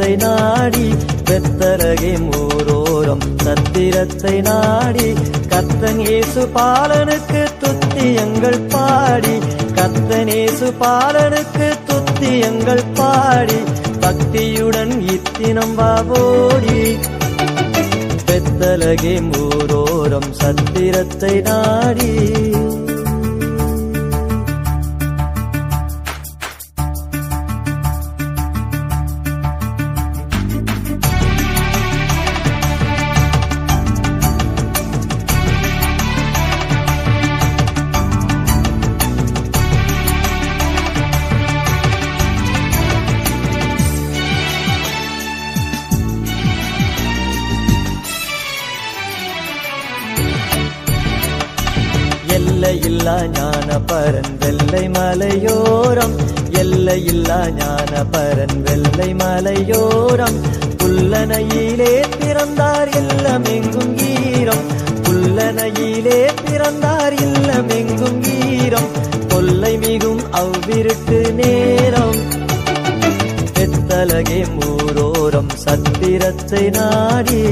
சத்திரத்தை நாடி பெத்தலகே மூரோரம். சத்திரத்தை நாடி கத்தன் இயேசு பாலனுக்கு துத்தியங்கள் பாடி. கத்தன் இயேசு பாலனுக்கு துத்தியங்கள் பாடி. பக்தியுடன் இத்தினம் வாவோடி பெத்தலகே மூரோரம். சத்திரத்தை நாடி. எல்லையில்லா ஞான பரன் வெள்ளை மலையோரம். எல்லையில்லா ஞான பரன் வெள்ளை மலையோரம். புல்லனையிலே பிறந்தார் இல்லமெங்கும் ஈரம். புல்லனையிலே பிறந்தார் இல்லமெங்கும் ஈரம். கொல்லை மிகும் அவ்விருட்டு நேரம். பெத்தலகே மூரோரம் சத்திரத்தை நாடி.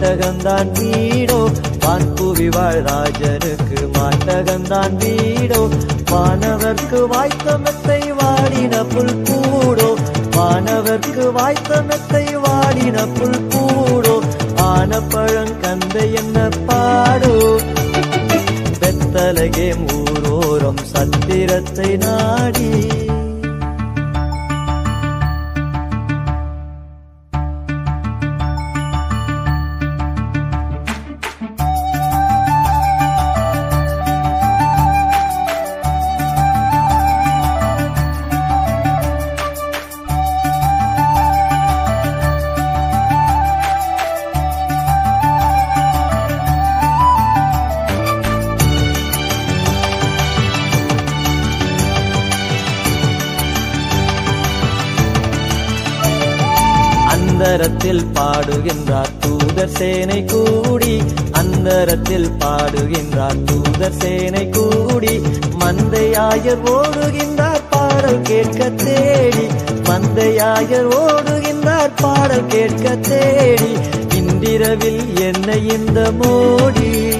மாட்டகந்தான் வீடோ? வான்புவி வாழ் மாட்டகந்தான் வீடோ? மாணவர்க்கு வாய்த்தமத்தை வாடின புல் கூடோ மாணவர்க்கு வாய்த்தமத்தை வாடின புல் கூடோ ஆன பழங்கந்த என்ன பாடோ? பெத்தலகே மூரோரம் சத்திரத்தை நாடி அந்தரத்தில் பாடுகின்றார் தூதர் சேனை கூடி அந்தரத்தில் பாடுகின்றார் தூதர் சேனை கூடி. மந்தையாயர் ஓடுகின்றார் பாடல் கேட்க தேடி. மந்தையாயர் ஓடுகின்றார் பாடல் கேட்க தேடி. இன்றிரவில் என்ன இந்த மோடி.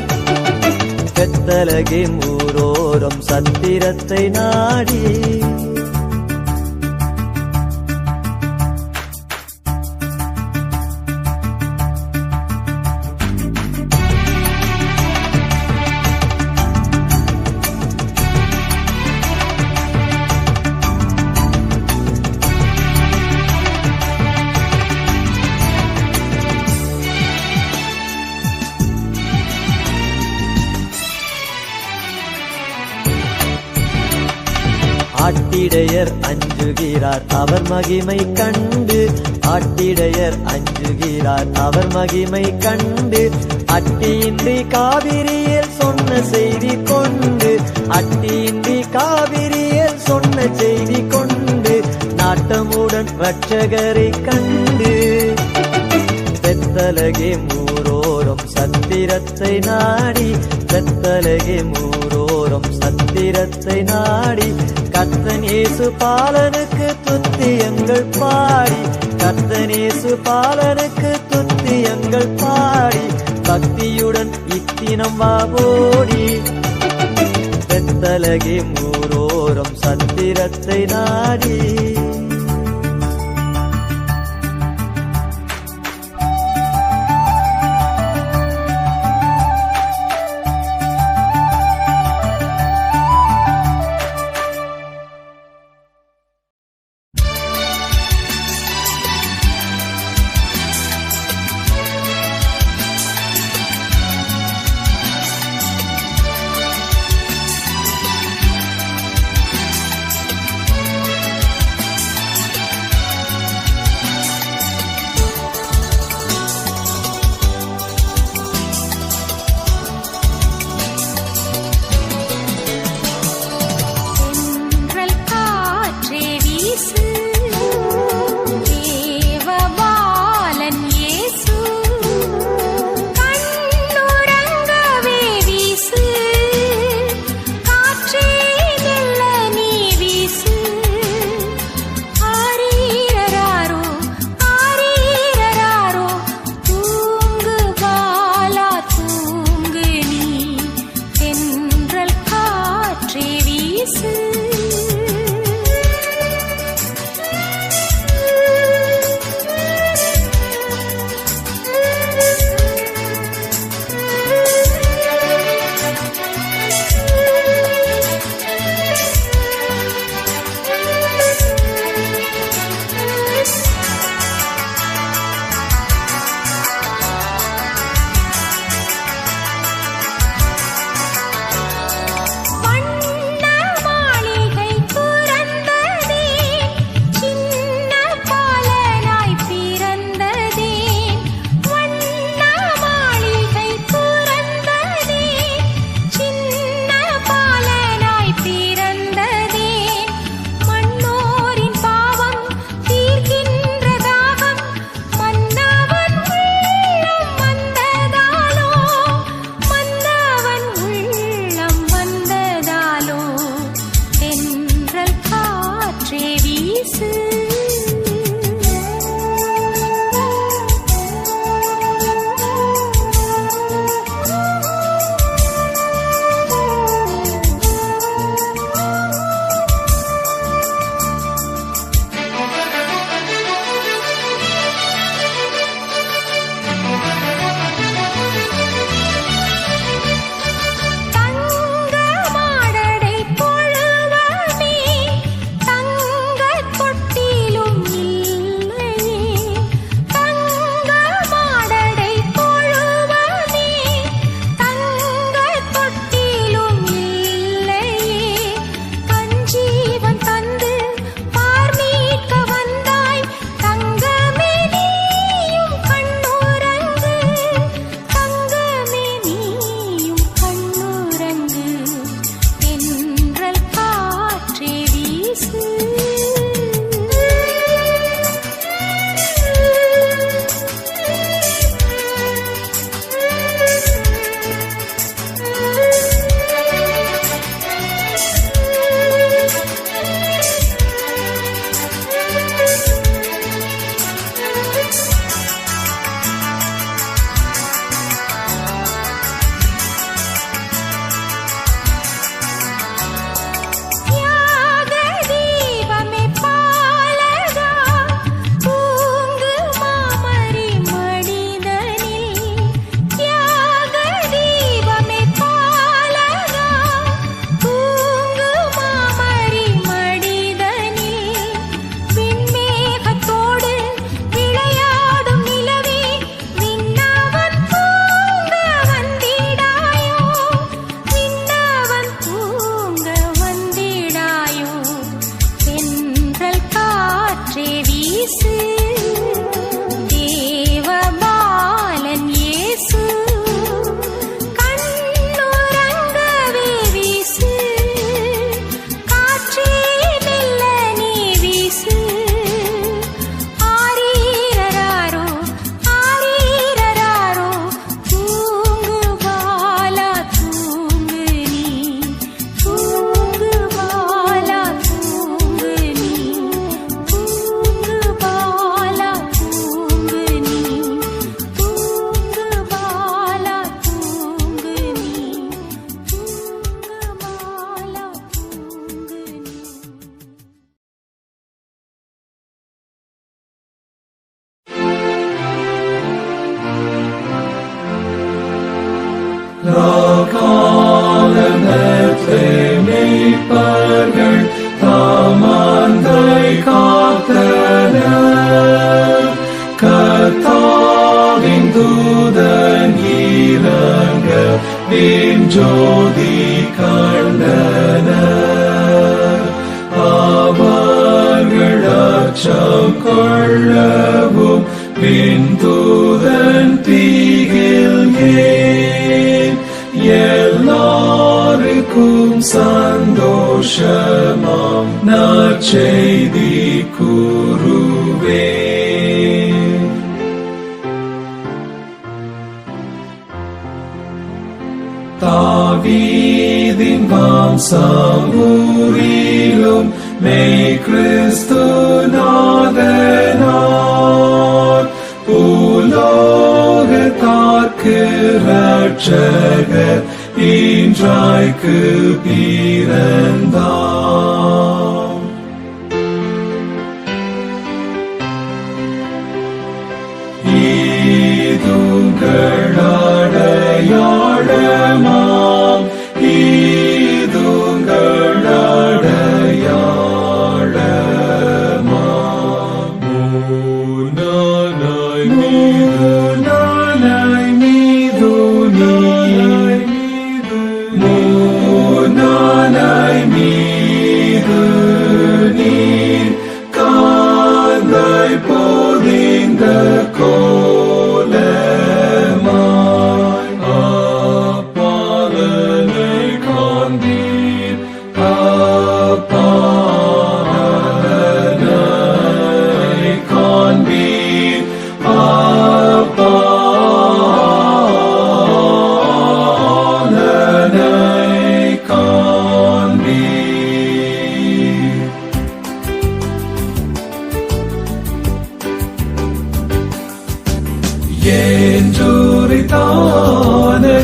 பெத்தலகே ஊரோரம் சத்திரத்தை நாடி. ஆட்டிடையர் அஞ்சுகிறார். அவர் மகிமை கண்டு ஆட்டிடையர் அஞ்சுகிறார். அவர் மகிமை கண்டு அட்டியின்றி காவிரியில் சொன்ன செய்தி கொண்டு அட்டியின்றி காவிரியில் சொன்ன செய்தி கொண்டு நாட்டமுடன் ரட்சகரை கண்டு. பெத்தலகே மூரோரம் சத்திரத்தை நாடி பெத்தலகே மூரோரம் சத்திரத்தை நாடி கத்தனேசு பாலனுக்கு துத்தியங்கள் பாடி. கத்தனேசு பாலனுக்கு துத்தியங்கள் பாடி. பக்தியுடன் இத்தினம் வாவோடி பெத்தலகி மூரோரம் சத்திரத்தை நாடி. ஜோதி கண்டனர் அவர்கள் அச்சம் கொள்ளவும் பின் தூதன் தீகில் எல்லாருக்கும் சந்தோஷமாம் நற்செய்தி கூறுவேன் தாவீதின் வம்சம் மெய் கிறிஸ்து நாதனார் பூலோகத்தார்க்கு ரட்சகர் இன்றாய்க்கு பிறந்தார்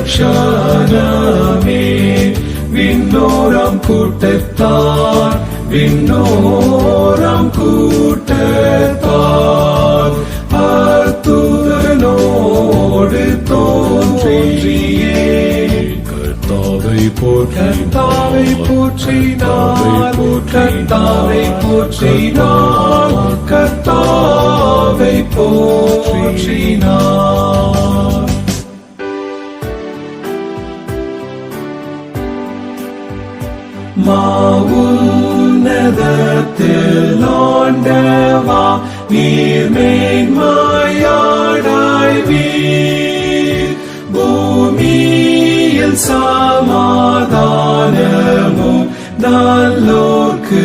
க்ஷணமே விண்ணோரம் கூட்டத்தார் விண்ணோரம் கூட்டத்தார். அத்துதனோடு தோன்றியே. கர்த்தாவை போற்றாவை போற்றினார் கர்த்தாவை போற்றினார் கர்த்தாவை போற்றினார். மாவுன்னதத்தில் ஆண்டவா நீர்மேன்மையாடாய் வீர். பூமியில் சமாதானமும் நல்லோர்க்கு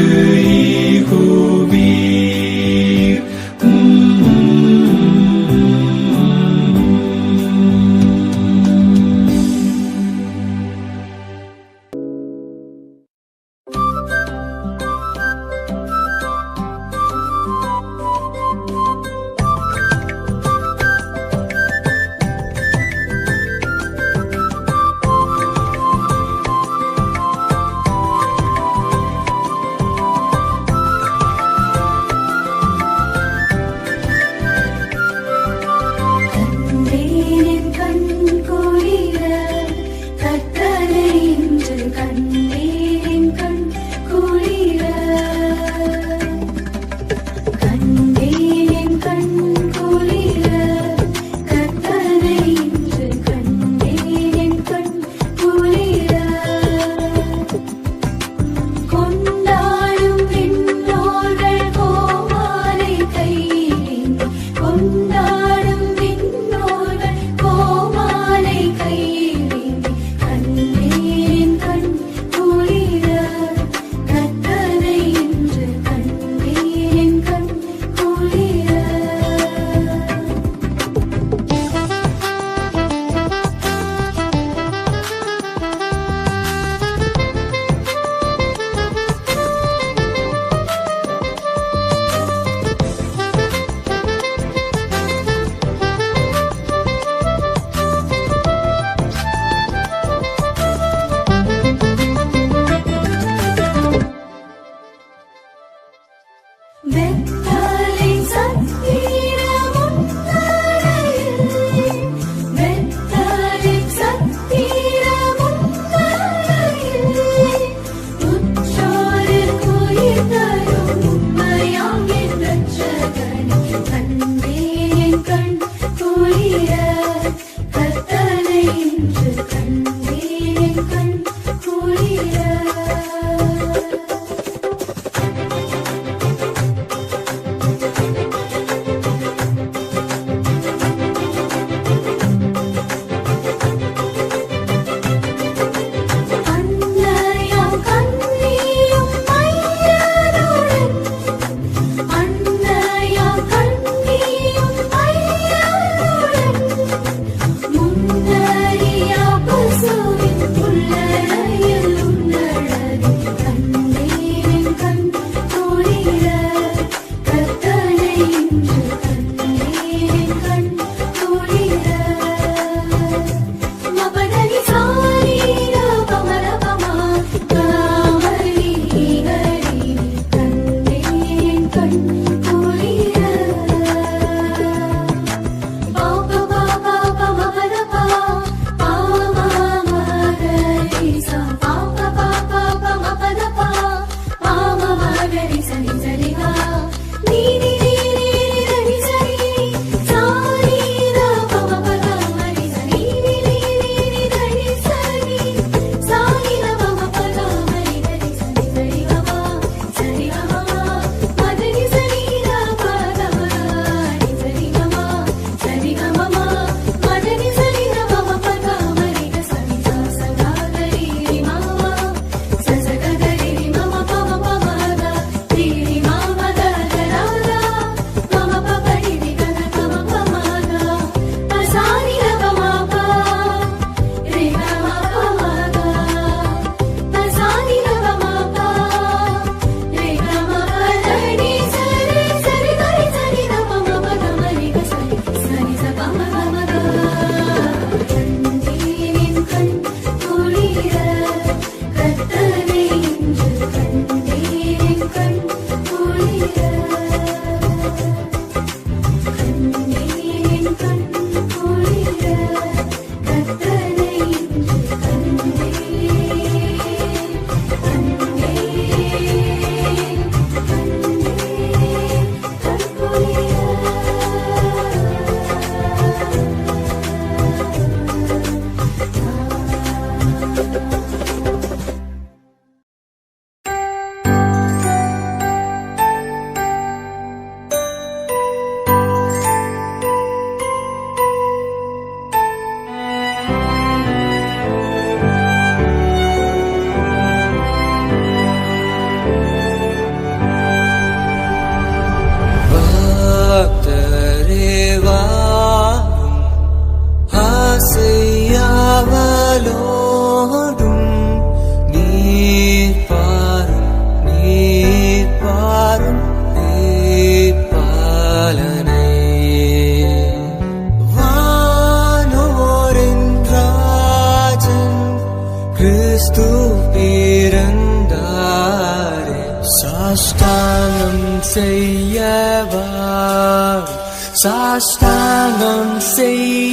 சாஷ்டாங்கம்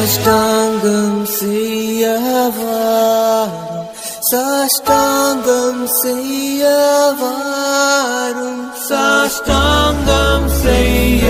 சாஷ்டாங்கம் செய்யவாரும். சாஷ்டாங்கம் செய்ய வாரும் சாஷ்டாங்கம் செய்ய